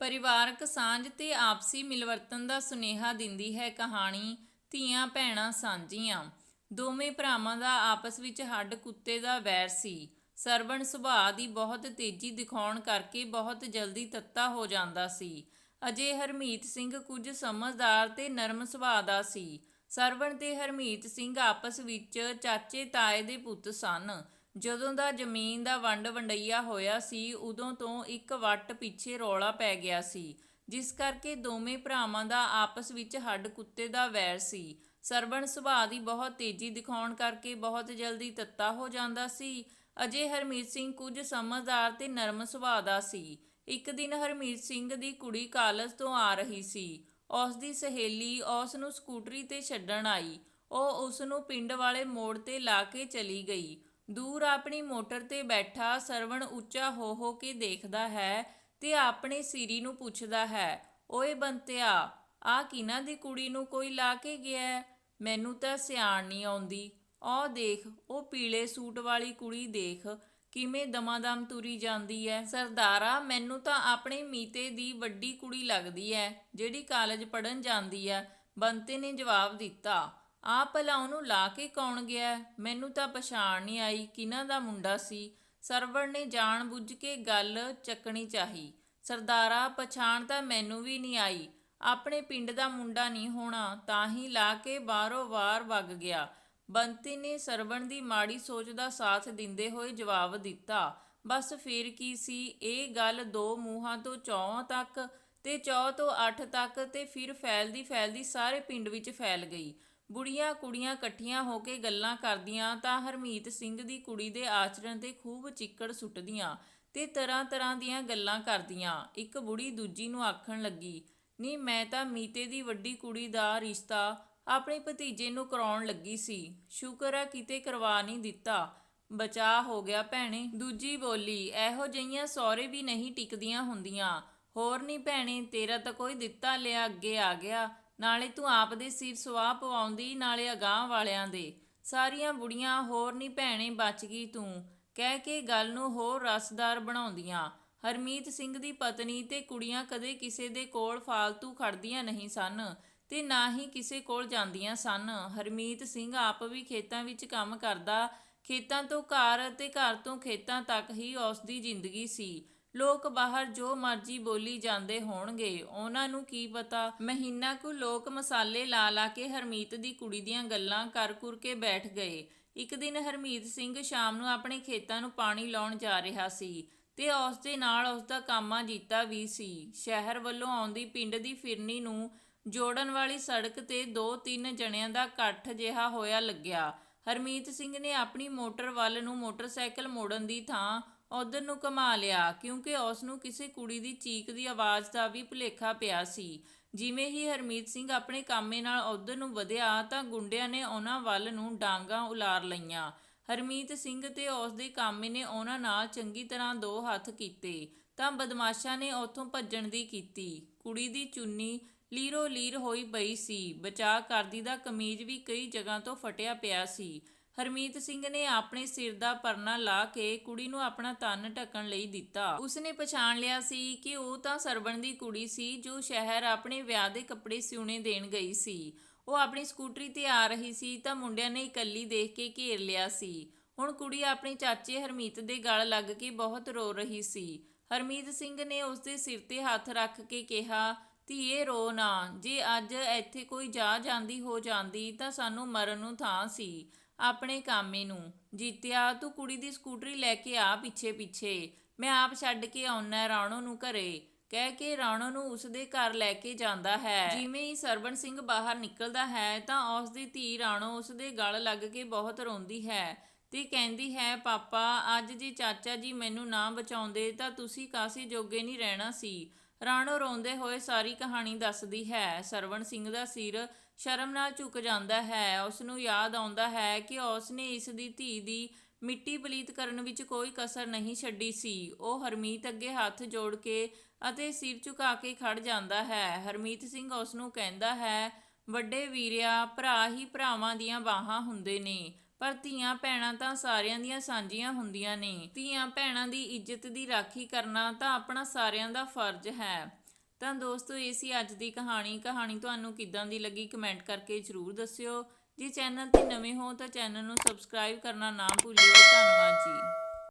ਪਰਿਵਾਰਕ ਸਾਂਝ ਤੇ ਆਪਸੀ ਮਿਲਵਰਤਨ ਦਾ ਸੁਨੇਹਾ ਦਿੰਦੀ ਹੈ ਕਹਾਣੀ ਧੀਆਂ ਭੈਣਾਂ ਸਾਂਝੀਆਂ। ਦੋਵੇਂ ਭਰਾਵਾਂ ਦਾ ਆਪਸ ਵਿੱਚ ਹੱਡ ਕੁੱਤੇ ਦਾ ਵੈਰ ਸੀ। ਸਰਵਣ ਸੁਭਾਅ ਦੀ ਬਹੁਤ ਤੇਜ਼ੀ ਦਿਖਾਉਣ ਕਰਕੇ ਬਹੁਤ ਜਲਦੀ ਤੱਤਾ ਹੋ ਜਾਂਦਾ ਸੀ। ਅਜੇ ਹਰਮੀਤ ਸਿੰਘ ਕੁਝ ਸਮਝਦਾਰ ਤੇ ਨਰਮ ਸੁਭਾਅ ਦਾ ਸੀ। ਸਰਵਣ ਤੇ ਹਰਮੀਤ ਸਿੰਘ ਆਪਸ ਵਿੱਚ ਚਾਚੇ ਤਾਏ ਦੇ ਪੁੱਤ ਸਨ। ਜਦੋਂ ਦਾ ਜ਼ਮੀਨ ਦਾ ਵੰਡ ਵੰਡਈਆ ਹੋਇਆ ਸੀ, ਉਦੋਂ ਤੋਂ ਇੱਕ ਵੱਟ ਪਿੱਛੇ ਰੌਲਾ ਪੈ ਗਿਆ ਸੀ, ਜਿਸ ਕਰਕੇ ਦੋਵੇਂ ਭਰਾਵਾਂ ਦਾ ਆਪਸ ਵਿੱਚ ਹੱਡ ਕੁੱਤੇ ਦਾ ਵੈਰ ਸੀ। ਸਰਵਣ ਸੁਭਾਅ ਦੀ ਬਹੁਤ ਤੇਜ਼ੀ ਦਿਖਾਉਣ ਕਰਕੇ ਬਹੁਤ ਜਲਦੀ ਤੱਤਾ ਹੋ ਜਾਂਦਾ ਸੀ। ਅਜੇ ਹਰਮੀਤ ਸਿੰਘ ਕੁਝ ਸਮਝਦਾਰ ਤੇ ਨਰਮ ਸੁਭਾਅ ਦਾ ਸੀ। ਇੱਕ ਦਿਨ ਹਰਮੀਤ ਸਿੰਘ ਦੀ ਕੁੜੀ ਕਾਲਜ ਤੋਂ ਆ ਰਹੀ ਸੀ। ਉਸ ਦੀ ਸਹੇਲੀ ਉਸ ਨੂੰ ਸਕੂਟਰੀ ਤੇ ਛੱਡਣ ਆਈ। ਉਹ ਉਸ ਨੂੰ ਪਿੰਡ ਵਾਲੇ ਮੋੜ ਤੇ ਲਾ ਕੇ ਚਲੀ ਗਈ। ਦੂਰ ਆਪਣੀ ਮੋਟਰ ਤੇ ਬੈਠਾ ਸਰਵਣ ਉੱਚਾ ਹੋ ਹੋ ਕੇ ਦੇਖਦਾ ਹੈ ਤੇ ਆਪਣੇ ਸਿਰੀ ਨੂੰ ਪੁੱਛਦਾ ਹੈ, ਓਏ ਬੰਤਿਆ ਆ ਕਿਨਾਂ ਦੀ ਕੁੜੀ ਨੂੰ ਕੋਈ ਲਾ ਕੇ ਗਿਆ ਮੈਨੂੰ ਤਾਂ ਸਿਆਣ ਨਹੀਂ ਆਉਂਦੀ। ਆਹ ਦੇਖ, ਉਹ ਪੀਲੇ ਸੂਟ ਵਾਲੀ ਕੁੜੀ ਦੇਖ, ਕਿਵੇਂ ਦਮਾਦਮ ਤੁਰੀ ਜਾਂਦੀ ਐ ਸਰਦਾਰਾ, ਮੈਨੂੰ ਤਾਂ ਆਪਣੇ ਮੀਤੇ ਦੀ ਵੱਡੀ ਕੁੜੀ ਲੱਗਦੀ ਐ ਜਿਹੜੀ ਕਾਲਜ ਪੜਨ ਜਾਂਦੀ ਐ ਬੰਤੇ ਨੇ ਜਵਾਬ ਦਿੱਤਾ ਆ ਭਲਾ ਉਹਨੂੰ ਲਾ ਕੇ ਕੌਣ ਗਿਆ? ਮੈਨੂੰ ਤਾਂ ਪਛਾਣ ਨਹੀਂ ਆਈ ਕਿਨਾਂ ਦਾ ਮੁੰਡਾ ਸੀ। ਸਰਵਣ ਨੇ ਜਾਣ ਬੁੱਝ ਕੇ ਗੱਲ ਚੱਕਣੀ ਚਾਹੀ। ਸਰਦਾਰਾ, ਪਛਾਣ ਤਾਂ ਮੈਨੂੰ ਵੀ ਨਹੀਂ ਆਈ। ਆਪਣੇ ਪਿੰਡ ਦਾ ਮੁੰਡਾ ਨਹੀਂ ਹੋਣਾ, ਤਾਂ ਹੀ ਲਾ ਕੇ ਬਾਹਰੋਂ ਵਾਰ ਵਗ ਗਿਆ। ਬੰਤੀ ਨੇ ਸਰਵਣ ਦੀ ਮਾੜੀ ਸੋਚ ਦਾ ਸਾਥ ਦਿੰਦੇ ਹੋਏ ਜਵਾਬ ਦਿੱਤਾ, ਬਸ ਫੇਰ ਕੀ ਸੀ? ਇਹ ਗੱਲ ਦੋ ਮੂੰਹਾਂ ਤੋਂ ਚੌਂ ਤੱਕ ਤੇ ਚੌ ਤੋਂ ਅੱਠ ਤੱਕ ਤੇ ਫਿਰ ਫੈਲਦੀ ਫੈਲਦੀ ਸਾਰੇ ਪਿੰਡ ਵਿੱਚ ਫੈਲ ਗਈ। ਬੁੜੀਆਂ ਕੁੜੀਆਂ ਇਕੱਠੀਆਂ ਹੋ ਕੇ ਗੱਲਾਂ ਕਰਦੀਆਂ ਤਾਂ ਹਰਮੀਤ ਸਿੰਘ ਦੀ ਕੁੜੀ ਦੇ ਆਚਰਣ ਤੇ ਖੂਬ ਚਿੱਕੜ ਸੁੱਟਦੀਆਂ ਤੇ ਤਰ੍ਹਾਂ ਤਰ੍ਹਾਂ ਦੀਆਂ ਗੱਲਾਂ ਕਰਦੀਆਂ। ਇੱਕ ਬੁੜੀ ਦੂਜੀ ਨੂੰ ਆਖਣ ਲੱਗੀ ਨਹੀਂ ਮੈਂ ਤਾਂ ਮੀਤੇ ਦੀ ਵੱਡੀ ਕੁੜੀ ਦਾ ਰਿਸ਼ਤਾ ਆਪਣੇ ਭਤੀਜੇ ਨੂੰ ਕਰਾਉਣ ਲੱਗੀ ਸੀ। ਸ਼ੁਕਰ ਆ ਕਿਤੇ ਕਰਵਾ ਨਹੀਂ ਦਿੱਤਾ। ਬਚਾ ਹੋ ਗਿਆ ਭੈਣੇ। ਦੂਜੀ ਬੋਲੀ, ਇਹੋ ਜਿਹੀਆਂ ਸੌਰੇ ਵੀ ਨਹੀਂ ਟਿਕਦੀਆਂ ਹੁੰਦੀਆਂ। ਹੋਰ ਨਹੀਂ ਭੈਣੇ, ਤੇਰਾ ਤਾਂ ਕੋਈ ਦਿੱਤਾ ਲਿਆ ਅੱਗੇ ਆ ਗਿਆ। ਨਾਲੇ ਤੂੰ ਆਪ ਦੇ ਸਿਰ ਸਵਾਹ ਪਵਾਉਂਦੀ, ਨਾਲੇ ਅਗਾਹ ਵਾਲਿਆਂ ਦੇ। ਸਾਰੀਆਂ ਬੁੜੀਆਂ ਹੋਰ ਨਹੀਂ ਭੈਣੇ ਬਚ ਗਈ ਤੂੰ। ਕਹਿ ਕੇ ਗੱਲ ਨੂੰ ਹੋਰ ਰਸਦਾਰ ਬਣਾਉਂਦੀਆਂ। ਹਰਮੀਤ ਸਿੰਘ ਦੀ ਪਤਨੀ ਤੇ ਕੁੜੀਆਂ ਕਦੇ ਕਿਸੇ ਦੇ ਕੋਲ ਫਾਲਤੂ ਖੜਦੀਆਂ ਨਹੀਂ ਸਨ ਤੇ ਨਾ ਹੀ ਕਿਸੇ ਕੋਲ ਜਾਂਦੀਆਂ ਸਨ। ਹਰਮੀਤ ਸਿੰਘ ਆਪ ਵੀ ਖੇਤਾਂ ਵਿੱਚ ਕੰਮ ਕਰਦਾ, ਖੇਤਾਂ ਤੋਂ ਘਰ ਅਤੇ ਘਰ ਤੋਂ ਖੇਤਾਂ ਤੱਕ ਹੀ ਉਸ ਦੀ ਜ਼ਿੰਦਗੀ ਸੀ। ਲੋਕ ਬਾਹਰ ਜੋ ਮਰਜ਼ੀ ਬੋਲੀ ਜਾਂਦੇ ਹੋਣਗੇ। ਉਹਨਾਂ ਨੂੰ ਕੀ ਪਤਾ? ਮਹੀਨਾ ਕੁ ਲੋਕ ਮਸਾਲੇ ਲਾ ਲਾ ਕੇ ਹਰਮੀਤ ਦੀ ਕੁੜੀ ਦੀਆਂ ਗੱਲਾਂ ਕਰ ਕੁਰ ਕੇ ਬੈਠ ਗਏ। ਇੱਕ ਦਿਨ ਹਰਮੀਤ ਸਿੰਘ ਸ਼ਾਮ ਨੂੰ ਆਪਣੇ ਖੇਤਾਂ ਨੂੰ ਪਾਣੀ ਲਾਉਣ ਜਾ ਰਿਹਾ ਸੀ ਤੇ ਉਸ ਦੇ ਨਾਲ ਉਸ ਦਾ ਕਾਮਾ ਜੀਤਾ ਵੀ ਸੀ। ਸ਼ਹਿਰ ਵੱਲੋਂ ਆਉਂਦੀ ਪਿੰਡ ਦੀ ਫਿਰਨੀ ਨੂੰ ਜੋੜਨ ਵਾਲੀ ਸੜਕ ਤੇ ਦੋ ਤਿੰਨ ਜਣਿਆਂ ਦਾ ਇਕੱਠ ਜਿਹਾ ਹੋਇਆ ਲੱਗਿਆ। ਹਰਮੀਤ ਸਿੰਘ ਨੇ ਆਪਣੀ ਮੋਟਰ ਵੱਲ ਨੂੰ ਮੋਟਰਸਾਈਕਲ ਮੋੜਨ ਦੀ ਥਾਂ ਉਧਰ ਨੂੰ ਘੁਮਾ ਲਿਆ, ਕਿਉਂਕਿ ਉਸ ਨੂੰ ਕਿਸੇ ਕੁੜੀ ਦੀ ਚੀਕ ਦੀ ਆਵਾਜ਼ ਦਾ ਵੀ ਭੁਲੇਖਾ ਪਿਆ ਸੀ। ਜਿਵੇਂ ਹੀ ਹਰਮੀਤ ਸਿੰਘ ਆਪਣੇ ਕਾਮੇ ਨਾਲ ਉਧਰ ਨੂੰ ਵਧਿਆ ਤਾਂ ਗੁੰਡਿਆਂ ਨੇ ਉਹਨਾਂ ਵੱਲ ਨੂੰ ਡਾਂਗਾ ਉਲਾਰ ਲਈਆਂ। ਹਰਮੀਤ ਸਿੰਘ ਤੇ ਉਸ ਦੇ ਕਾਮੇ ਨੇ ਉਹਨਾਂ ਨਾਲ ਚੰਗੀ ਤਰ੍ਹਾਂ ਦੋ ਹੱਥ ਕੀਤੇ, ਤਾਂ ਬਦਮਾਸ਼ਾਂ ਨੇ ਉੱਥੋਂ ਭੱਜਣ ਦੀ ਕੀਤੀ। ਕੁੜੀ ਦੀ ਚੁੰਨੀ ਲੀਰੋ ਲੀਰ ਹੋਈ ਪਈ ਸੀ ਬਚਾ ਕਰਦੀ ਦਾ ਕਮੀਜ਼ ਵੀ ਕਈ ਜਗ੍ਹਾ ਤੋਂ ਫਟਿਆ ਪਿਆ ਸੀ। ਹਰਮੀਤ ਸਿੰਘ ਨੇ ਆਪਣੇ ਸਿਰ ਦਾ ਪਰਨਾ ਲਾ ਕੇ ਕੁੜੀ ਨੂੰ ਆਪਣਾ ਤਨ ਢੱਕਣ ਲਈ ਦਿੱਤਾ। ਉਸਨੇ ਪਛਾਣ ਲਿਆ ਸੀ ਕਿ ਉਹ ਤਾਂ ਸਰਬਣ ਦੀ ਕੁੜੀ ਸੀ ਜੋ ਸ਼ਹਿਰ ਆਪਣੇ ਵਿਆਹ ਦੇ ਕੱਪੜੇ ਸਿਉਣੇ ਦੇਣ ਗਈ ਸੀ। ਉਹ ਆਪਣੀ ਸਕੂਟਰੀ ਤੇ ਆ ਰਹੀ ਸੀ ਤਾਂ ਮੁੰਡਿਆਂ ਨੇ ਇਕੱਲੀ ਦੇਖ ਕੇ ਘੇਰ ਲਿਆ ਸੀ। ਹੁਣ ਕੁੜੀ ਆਪਣੇ ਚਾਚੇ ਹਰਮੀਤ ਦੇ ਗਲ ਲੱਗ ਕੇ ਬਹੁਤ ਰੋ ਰਹੀ ਸੀ। ਹਰਮੀਤ ਸਿੰਘ ਨੇ ਉਸਦੇ ਸਿਰ ਤੇ ਹੱਥ ਰੱਖ ਕੇ ਕਿਹਾ, ਧੀਏ, ਰੋ ਨਾ। ਜੇ ਅੱਜ ਇੱਥੇ ਕੋਈ ਜਾ ਜਾਂਦੀ ਹੋ ਜਾਂਦੀ ਤਾਂ ਸਾਨੂੰ ਮਰਨ ਨੂੰ ਥਾਂ ਸੀ। ਆਪਣੇ ਕਾਮੇ ਨੂੰ। ਜੀਤਿਆ, ਤੂੰ ਕੁੜੀ ਦੀ ਸਕੂਟਰੀ ਲੈ ਕੇ ਆ ਪਿੱਛੇ ਪਿੱਛੇ। ਮੈਂ ਆਪ ਛੱਡ ਕੇ ਆਉਣਾ ਰਾਣੋ ਨੂੰ ਘਰੇ। ਕਹਿ ਕੇ ਰਾਣੋ ਨੂੰ ਉਸਦੇ ਘਰ ਲੈ ਕੇ ਜਾਂਦਾ ਹੈ। ਜਿਵੇਂ ਹੀ ਸਰਵਣ ਸਿੰਘ ਬਾਹਰ ਨਿਕਲਦਾ ਹੈ, ਤਾਂ ਉਸ ਦੀ ਧੀ ਰਾਣੋ ਉਸਦੇ ਗਲ ਲੱਗ ਕੇ ਬਹੁਤ ਰੋਂਦੀ ਹੈ ਤੇ ਕਹਿੰਦੀ ਹੈ, ਪਾਪਾ, ਅੱਜ ਜੇ ਚਾਚਾ ਜੀ ਮੈਨੂੰ ਨਾ ਬਚਾਉਂਦੇ, ਤਾਂ ਤੁਸੀਂ ਕਾਸੀ ਜੋਗੇ ਨਹੀਂ ਰਹਿਣਾ ਸੀ। ਰਾਣੋ ਰੋਂਦੇ ਹੋਏ ਸਾਰੀ ਕਹਾਣੀ ਦੱਸਦੀ ਹੈ। ਸਰਵਣ ਸਿੰਘ ਦਾ ਸਿਰ ਸ਼ਰਮ ਨਾਲ ਝੁਕ ਜਾਂਦਾ ਹੈ। ਉਸ ਨੂੰ ਯਾਦ ਆਉਂਦਾ ਹੈ ਕਿ ਉਸ ਨੇ ਇਸ ਦੀ ਧੀ ਦੀ ਮਿੱਟੀ ਪਲੀਤ ਕਰਨ ਵਿੱਚ ਕੋਈ ਕਸਰ ਨਹੀਂ ਛੱਡੀ ਸੀ। ਉਹ ਹਰਮੀਤ ਅੱਗੇ ਹੱਥ ਜੋੜ ਕੇ ਅਤੇ ਸਿਰ ਝੁਕਾ ਕੇ ਖੜ ਜਾਂਦਾ ਹੈ। ਹਰਮੀਤ ਸਿੰਘ ਉਸ ਨੂੰ ਕਹਿੰਦਾ ਹੈ, ਵੱਡੇ ਵੀਰਿਆ, ਭਰਾ ਹੀ ਭਰਾਵਾਂ ਦੀਆਂ ਬਾਹਾਂ ਹੁੰਦੇ ਨੇ। ਪਰ ਧੀਆਂ ਭੈਣਾਂ ਤਾਂ ਸਾਰਿਆਂ ਦੀਆਂ ਸਾਂਝੀਆਂ ਹੁੰਦੀਆਂ ਨੇ। ਧੀਆਂ ਭੈਣਾਂ ਦੀ ਇੱਜ਼ਤ ਦੀ ਰਾਖੀ ਕਰਨਾ ਤਾਂ ਆਪਣਾ ਸਾਰਿਆਂ ਦਾ ਫਰਜ਼ ਹੈ। ਤਾਂ ਦੋਸਤੋ, ਇਹ ਸੀ ਅੱਜ ਦੀ ਕਹਾਣੀ। ਕਹਾਣੀ ਤੁਹਾਨੂੰ ਕਿੱਦਾਂ ਦੀ ਲੱਗੀ ਕਮੈਂਟ ਕਰਕੇ ਜਰੂਰ ਦੱਸਿਓ। ਜੇ ਚੈਨਲ ਤੇ ਨਵੇਂ ਹੋ ਤਾਂ ਚੈਨਲ ਨੂੰ ਸਬਸਕ੍ਰਾਈਬ ਕਰਨਾ ਨਾ ਭੁੱਲਿਓ। ਧੰਨਵਾਦ ਜੀ।